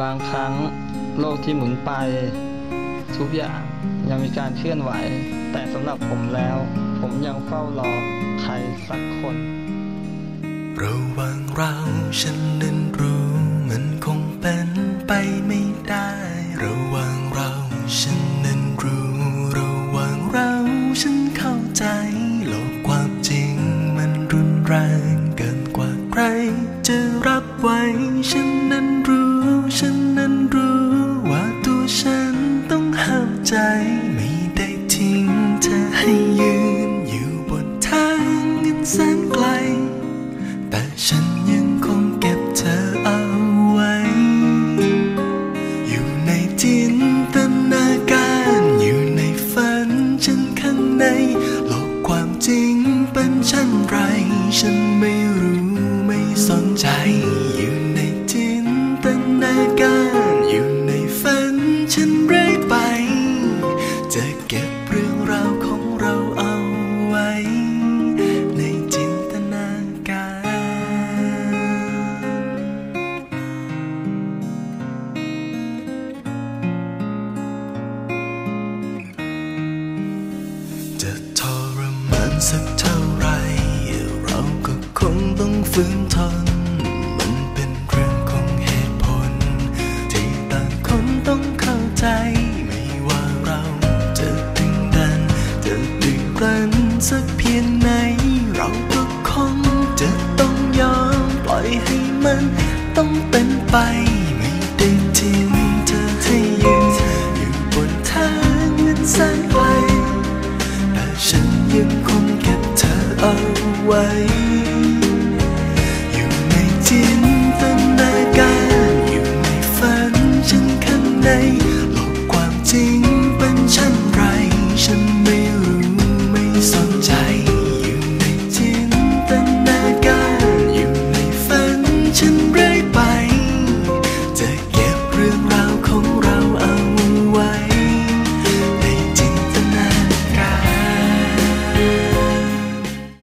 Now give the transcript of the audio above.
บางครั้งโลกที่หมุนไป ทุกอย่างยังมีการเคลื่อนไหว แต่สำหรับผมแล้ว ผมยังเฝ้ารอใครสักคน ระหว่างเราฉันนั้นรู้มันคงเป็นไปไม่ได้ ระหว่างเราฉันนั้นรู้ ระหว่างเราฉันเข้าใจ โลกความจริงมันรุนแรงเกินกว่าใคร จะรับไว้ ฉันนั้นรู้ ฉันนั้นรู้ ว่าตัวฉันต้องห้ามใจ ไม่ได้ทิ้งเธอให้ยืน อยู่บนทางเงินแสนไกล แต่ฉันยังคงเก็บเธอเอาไว้ อยู่ในจินตนาการ อยู่ในฝัน ฉันข้างใน โลกความจริงเป็นเช่นไร สักเท่าไร เราก็คงต้องฝืนทน มันเป็นเรื่องของเหตุผล ที่ต่างคนต้องเข้าใจ ไม่ว่าเราจะดึงดัน จะดื้อรั้นสักเพียงไหน เราก็คงจะต้องยอมปล่อยให้มันต้องเป็นไป ไว้ อยู่ในจินตนาการ อยู่ในฝันฉันข้างในโลกความจริง